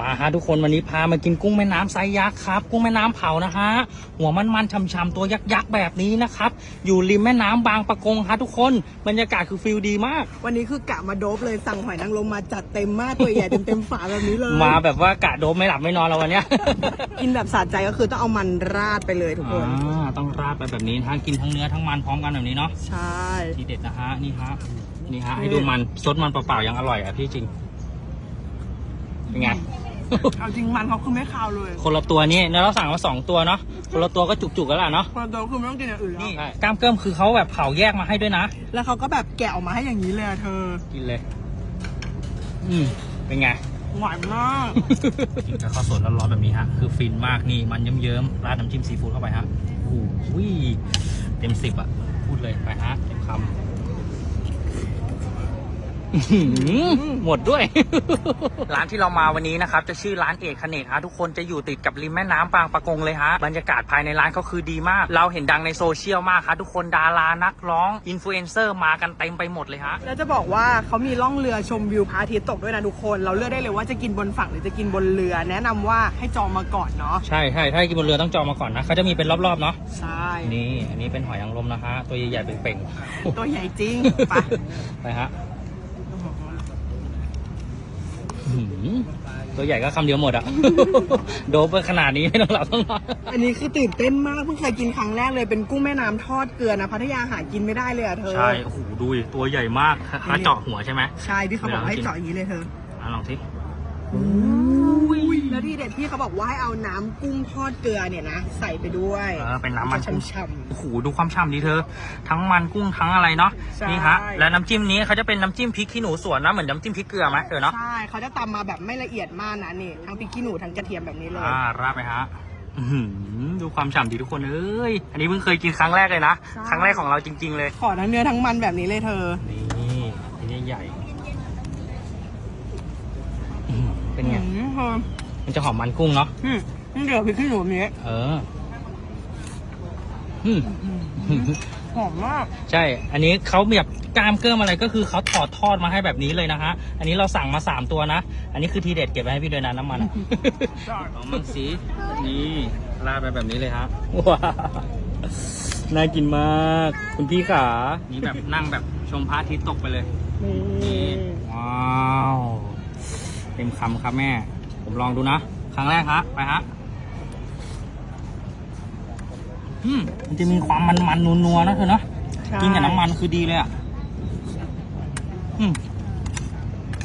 มาฮะทุกคนวันนี้พามากินกุ้งแม่น้ำไซส์ยักษ์ครับ กุ้งแม่น้ำเผานะฮะหัวมันๆช่ำๆตัวยักษ์ๆแบบนี้นะครับ อยู่ริมแม่น้ำบางปะกงฮะทุกคนบรรยากาศคือฟิลดีมาก วันนี้คือกะมาโดบเลยสั่งหอยนางรมมาจัดเต็มมากตัวใหญ่เต็มเต็มๆฝาแบบนี้เลยมาแบบว่ากะโดมไม่หลับไม่นอนแล้ววันเนี้ย กินแบบสะใจก็คือต้องเอามันราดไปเลยทุกคนอ่าต้องราดไปแบบนี้ทั้งกินทั้งเนื้อทั้งมันพร้อมกันแบบนี้เนาะใช่ทีเด็ดนะฮะนี่ฮะนี่ฮะให้ดูมันซดมันเปล่าๆยังอร่อยอะพี่จริงเป็นไง เอาจริงมันเขาคือไม่คาวเลยคนละตัวนี่แล้วเราสั่งมาสองตัวเนาะคนละตัวก็จุกๆกันแล้วเนาะคนละตัวคือไม่ต้องกินอย่างอื่นแล้วนี่กล้ามเกิมคือเขาแบบเผาแยกมาให้ด้วยนะ แล้วเขาก็แบบแกะออกมาให้อย่างนี้เลยอะเธอ กินเลย อืมเป็นไงหวานมากกินกับข้าวสดร้อนๆแบบนี้ฮะ คือฟินมากนี่มันเยิ้มๆราดน้ำจิ้มซีฟู้ดเข้าไปฮะโอ้โหเต็มสิบอะ พูดเลยไปฮะเต็มคำอื้อ หือหมดด้วย ร้านที่เรามาวันนี้นะครับ จะชื่อร้านเอกคเนกฮะทุกคนจะอยู่ติดกับริมแม่น้ำบางปะกงเลยฮะบรรยากาศภายในร้านก็คือดีมาก เราเห็นดังในโซเชียลมากครับทุกคนดารานักร้องอินฟลูเอนเซอร์มากันเต็มไปหมดเลยฮะแล้วจะบอกว่าเขามีล่องเรือชมวิวพระอาทิตย์ตกด้วยนะทุกคน เราเลือกได้เลยว่าจะกินบนฝั่งหรือจะกินบนเรือ แนะนำว่าให้จองมาก่อนเนาะใช่ใช่ถ้ากินบนเรือต้องจองมาก่อนนะเขาจะมีเป็นรอบๆเนาะใช่นี่อันนี้เป็นหอยนางรมนะฮะตัวใหญ่ๆเป่งๆตัวใหญ่จริงไปไปฮะ หืมตัวใหญ่ก็คำเดียวหมดอะ โดบไปขนาดนี้ไม่ต้องหลับต้องนอนอันนี้คือตื่นเต้นมากเพิ่งเคยกินครั้งแรกเลยเป็นกุ้งแม่น้ำทอดเกลือนะพัทยาหากินไม่ได้เลยอะเธอ ใช่โอ้โหดูดิตัวใหญ่มากถ้าเจาะหัวใช่ไหม ใช่ที่เขาบอกว่าให้เจาะอย่างนี้เลยเธอ อะลองสิ แล้วที่เด็ดที่เขาบอกว่าให้เอาน้ำกุ้งทอดเกลือเนี่ยนะใส่ไปด้วยเออเป็นน้ำมันกุ้งช่ำ โอ้โหดูความฉ่ำดีเธอ ทั้งมันกุ้งทั้งอะไรเนาะใช่ นี่ฮะแล้วน้ำจิ้มนี้เขาจะเป็นน้ำจิ้มพริกขี้หนูสวนนะเหมือนน้ำจิ้มพริกเกลือไหมเธอๆเนาะใช่เขาจะตำมาแบบไม่ละเอียดมากนะนี่ทั้งพริกขี้หนูทั้งกระเทียมแบบนี้เลย อ่าราดไปฮะอื้อหือดูความฉ่ำดีทุกคนเอ้ยอันนี้เพิ่งเคยกินครั้งแรกเลยนะใช่ ครั้งแรกของเราจริง ๆเลย ขอทั้งเนื้อทั้งมันแบบนี้เลยเธอ นี่อันนี้ใหญ่ อื้อหือเป็นไงอืมเธอมันจะหอมมันกุ้งเนาะอืมนี่เดี๋ยวพริกขี้หนูแบบนี้เอออืมหอมมาก ใช่ อันนี้เขาแบบกล้ามเกลือมอะไรก็คือเขาถอดทอดมาให้แบบนี้เลยนะฮะ อันนี้เราสั่งมาสามตัวนะ อันนี้คือทีเด็ดเก็บไว้ให้พี่ด้วยนะน้ำมันอะใช่ลองมันสีนี่ราดไปแบบนี้เลยฮะว้าวน่ากินมาก คุณพี่ขานี่แบบนั่งแบบชมพระอาทิตย์ตกไปเลยนี่ว้าว เต็มคำครับแม่ ผมลองดูนะ ครั้งแรกฮะไปฮะอืมมันจะมีความมันๆนัวๆนะเธอเนาะใช่กินกับน้ำมันคือดีเลยอะอืม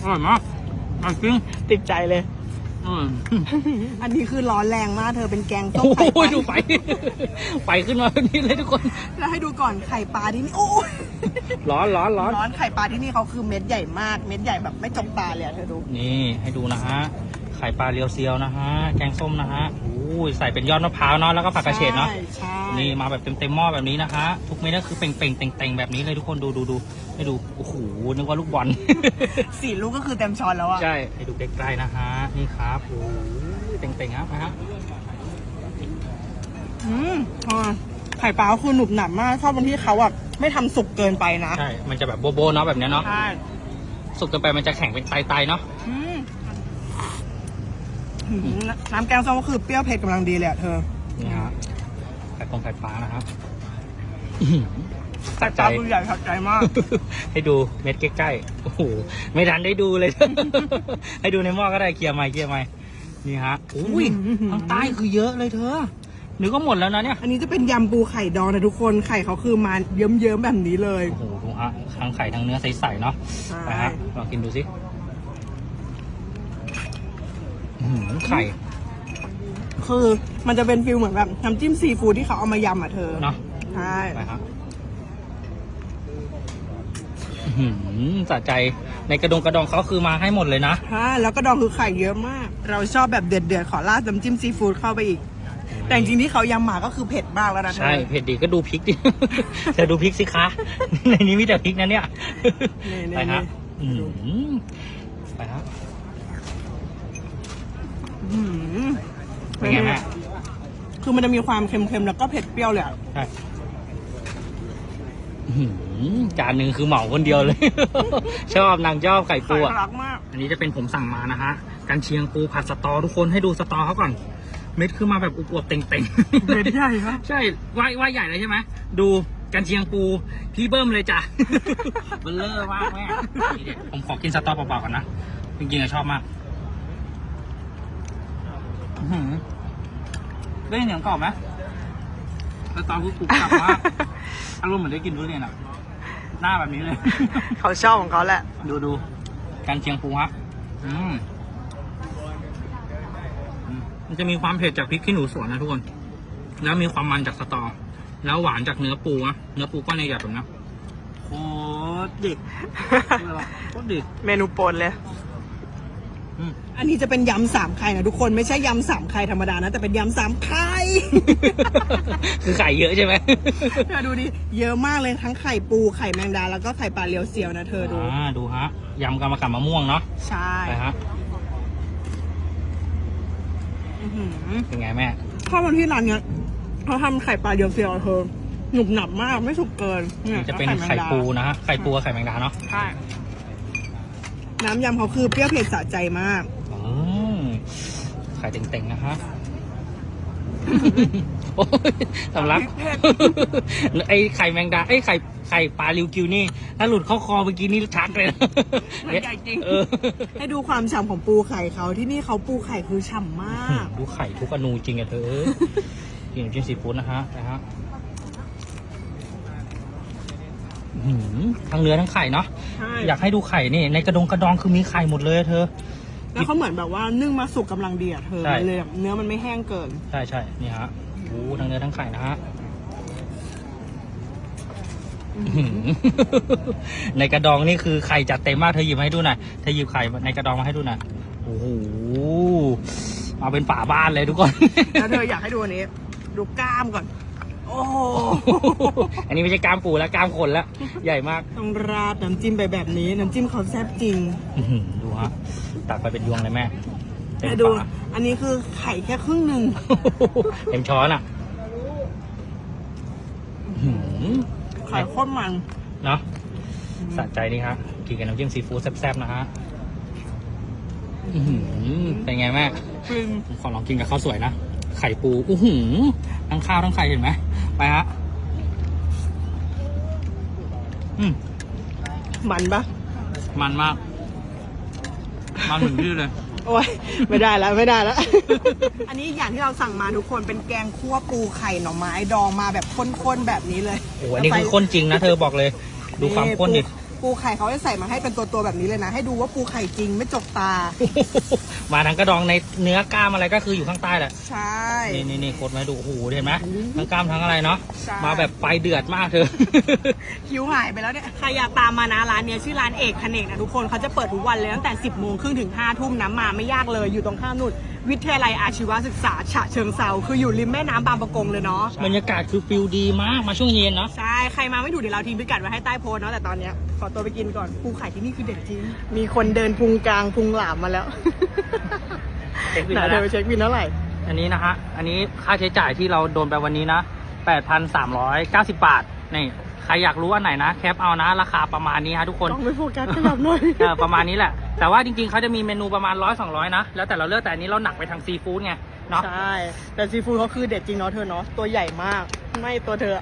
อร่อยมากอร่อยจริงติดใจเลย อืมอันนี้คือร้อนแรงมากเธอเป็นแกงส้โอ้มไข่โหปลาดูไฟไฟขึ้นมาแบบนี้เลยทุกคน แล้วให้ดูก่อนไข่ปลาที่นี่โอ้ยร้อนร้อนร้อน ร้อนไข่ปลาที่นี่เขาคือเม็ดใหญ่มากเม็ดใหญ่แบบไม่จกตาเลยอะเธอดู นี่ให้ดูนะฮะ ไข่ปลาเรียวเซียวนะฮะ แกงส้มนะฮะโอ้ยใส่เป็นยอดมะพร้าวเนาะ แล้วก็ผักกระเฉดเนาะ ใช่ใช่นี่มาแบบเต็มเต็มๆหม้อแบบนี้นะคะทุกเม็ดก็คือเป่งเป่งๆเต่งเต่งๆแบบนี้เลยทุกคนดูดูดูให้ดู โอ้โห นึกว่าลูกบอล สี่ลูกก็คือเต็มช้อนแล้วอะใช่ ให้ดูใกล้ๆนะฮะ นี่ครับโอ้โหเต่งเต่งๆครับไปฮะ อืมอ่าไข่ปลาก็คือหนุบหนับมากชอบตรงที่เขาอะไม่ทำสุกเกินไปนะ ใช่ มันจะแบบโบโบเนาะแบบเนี้ยเนาะ ใช่ สุกเกินไปมันจะแข็งเป็นไตๆเนาะ อืมอืม น้ำแกงส้มก็คือเปรี้ยวเผ็ดกำลังดีเลยอะเธอนี่ฮะไข่ปงไข่ปลานะครับอื้อหือสะใจปลาตัวใหญ่สะใจมาก ให้ดูเม็ดใกล้ๆ โอ้โห ไม่ทันได้ดูเลย ให้ดูในหม้อก็ได้เคลียร์ไม้เคลียร์ไม้นี่ฮะอุ้ยอื้อหือทางใต้คือเยอะเลยเธอนึกว่าหมดแล้วนะเนี่ย อันนี้จะเป็นยำปูไข่ดองนะทุกคน ไข่เขาคือมาเยิ้มๆแบบนี้เลย โอ้โหดูฮะทั้งไข่ทั้งเนื้อใสๆเนาะ ใช่ ไปฮะลองกินดูสิ อื้อหือไข่คือมันจะเป็นฟิลเหมือนแบบน้ำจิ้มซีฟู้ดที่เขาเอามายำอะเธอเนาะใช่ไปฮะอื้อหือสะใจในกระดงกระดองเขาคือมาให้หมดเลยนะใช่แล้วก็ดองคือไข่เยอะมาก เราชอบแบบเดือดๆขอราดน้ำจิ้มซีฟู้ดเข้าไปอีก แต่จริงๆที่เขายำมาก็คือเผ็ดมากแล้วนะเธอใช่เผ็ดดีก็ดูพริกดิ เธอดูพริกสิคะ ในนี้มีแต่พริกนะเนี่ย นี่ๆๆ ไปฮะอืมไปฮะ อื้อหือ เป็นไงแม่คือมันจะมีความเค็มๆ แล้วก็เผ็ดเปรี้ยวเลยอะใช่อื้อหือจานหนึ่งคือเหมาคนเดียวเลย ชอบนางชอบไข่ปูไข่อะ รักมาก อันนี้จะเป็นผมสั่งมานะฮะ กันเชียงปูผัดสตอทุกคนให้ดูสตอเขาก่อน เม็ดขึ้นมาแบบอวบๆเต่งๆ เม็ดใหญ่ครับ ใช่ว่ายว่ายใหญ่เลยใช่ไหม ดูกันเชียงปู พี่เบิ้มเลยจ้ะ เบลเลอร์มากแม่นี่เด็ดผมขอกินสตอเปล่าๆก่อนนะ จริงๆอะชอบมากอื้อ หือได้ยินเสียงกรอบไหมสตอคือกรุบกรับมากอารมณ์เหมือนได้กินทุเรียนอะหน้าแบบนี้เลย เขาชอบของเขาแหละ ดูดูกันเชียงปูฮะอืมอืมมันจะมีความเผ็ดจากพริกขี้หนูสวนนะทุกคน แล้วมีความมันจากสตอ แล้วหวานจากเนื้อปูนะเนื้อปูก้อนใหญ่ๆแบบนี้โคตรดิบโคตรดิบเมนูโปรดเลย อืมอันนี้จะเป็นยำสามไข่นะทุกคนไม่ใช่ยำสามไข่ธรรมดานะแต่เป็นยำสามไข่ คือไข่เยอะใช่ไหมเธอดูดิเยอะมากเลยทั้งไข่ปูไข่แมงดาแล้วก็ไข่ปลาเลียวเซียวนะเธอดูอ่าดูฮะยำกำมะกับมะม่วงเนาะใช่ไปฮะอื้อหือเป็นไงแม่ข้าวมันที่ร้านเนี้ยเขาทำไข่ปลาเลียวเซียวเธอหนุบหนับมากไม่สุกเกินยจะเป็นแล้วแมงไข่ดาปูนะฮะไข่ปูกับไข่แมงดาเนาะ ใช่ น้ำยำเขาคือเปรี้ยวเผ็ดสะใจมาก อืมไข่เต่งๆนะฮะโอ้ยสำลักไอไข่แมงดาไอยไข่ไข่ปลาลิวกิวนี่ ถ้าหลุดเข้าคอเมื่อกี้นี่ชักเลยนะมันใหญ่จริง เออให้ดูความฉ่ำของปูไข่เขาที่นี่เขาปูไข่คือฉ่ำมาก ดูไข่ทุกอนูจริงอะเธอกินน้ำจิ้มซีฟู้ดนะฮะนะฮะอื้อ หือทั้งเนื้อทั้งไข่เนาะใช่อยากให้ดูไข่นี่ ในกระดงกระดองคือมีไข่หมดเลยอะเธอ แล้วเขาเหมือนแบบว่านึ่งมาสุกกำลังดีอะเธอใช่ มันเลยแบบเนื้อมันไม่แห้งเกิน ใช่ใช่นี่ฮะโอ้ทั้งเนื้อทั้งไข่นะฮะอื้อหือในกระดองนี่คือไข่จัดเต็มมากเธอหยิบมาให้ดูหน่อยเธอหยิบไข่ในกระดองมาให้ดูหน่อยโอ้โหเอาเป็นฝาบ้านเลยทุกคน แล้วเธออยากให้ดูอันนี้ ดูกล้ามก่อน โอ้โหอันนี้ไม่ใช่กล้ามปูแล้วกล้ามคนแล้ว ใหญ่มากต้องราดน้ำจิ้มไปแบบนี้น้ำจิ้มเขาแซ่บจริงอื้อหือดูฮะตักไปเป็นยวงเลยแม่เต็มแต่ดูฝาอันนี้คือไข่แค่ครึ่งหนึ่งเต็มช้อนอะอื้อหือไข่โคตรมัน เนาะสะใจดีฮะกินกับน้ำจิ้มซีฟู้ดแซ่บๆนะฮะอื้อหือเป็นไงแม่ปริมผมขอลองกินกับข้าวสวยนะ ไข่ปูอู้หูทั้งข้าวทั้งไข่เห็นไหม ไปฮะ อืมมันปะมันมาก มันถึงที่เลย โอ้ยไม่ได้แล้วไม่ได้แล้ว อันนี้อย่างที่เราสั่งมาทุกคนเป็นแกงคั่วปูไข่หน่อไม้ดองมาแบบข้นๆแบบนี้เลยโอ้โหอันนี้คือข้นจริงนะเธอบอกเลย ดูความข้นดิปู ปูไข่เขาจะใส่มาให้เป็นตัวๆแบบนี้เลยนะ ให้ดูว่าปูไข่จริงไม่จกตา มาทั้งกระดองในเนื้อกล้ามอะไรก็คืออยู่ข้างใต้แหละ ใช่ นี่นี่นี่โคตรมาให้ดูโอ้โหเห็นไหมทั้งกล้ามทั้งอะไรเนาะ ใช่ มาแบบไฟเดือดมากเธอ คิวหายไปแล้วเนี่ย ใครอยากตามมานะร้านเนี้ยชื่อร้านเอกคเนกนะทุกคนเขาจะเปิดทุกวันเลยตั้งแต่ 10โมงครึ่งถึง5ทุ่มนะมาไม่ยากเลยอยู่ตรงข้ามนู่น วิทยาลัยอาชีวศึกษาฉะเชิงเซาคืออยู่ริมแม่น้ำบางประกงเลยเนาะ บรรยากาศคือฟิลดีมาก มาช่วงเย็นเนาะ ใช่ ใครมาไม่ถูกเดี๋ยวเราทิ้งพิกัดไว้ให้ใต้โพสต์เนาะ แต่ตอนเนี้ยขอตัวไปกินก่อนปูไข่ที่นี่คือเด็ดจริง มีคนเดินพุงกลางพุงหลามมาแล้วเช็คบินไหนแล้วเธอนะไปเช็คบินเท่าไหร่ อันนี้นะฮะ อันนี้ค่าใช้จ่ายที่เราโดนไปวันนี้นะ 8,390 บาท นี่ ใครอยากรู้อันไหนนะ แคปเอานะ ราคาประมาณนี้ฮะทุกคนต้องไม่โฟกัสขยับหน่อยเออประมาณนี้แหละ แต่ว่าจริงๆเขาจะมีเมนูประมาณร้อยสองร้อยนะ แล้วแต่เราเลือกแต่อันนี้เราหนักไปทางซีฟู้ดไง เนาะ ใช่ แต่ซีฟู้ดเขาคือเด็ดจริงเนาะเธอเนาะ ตัวใหญ่มาก ไม่ตัวเธอ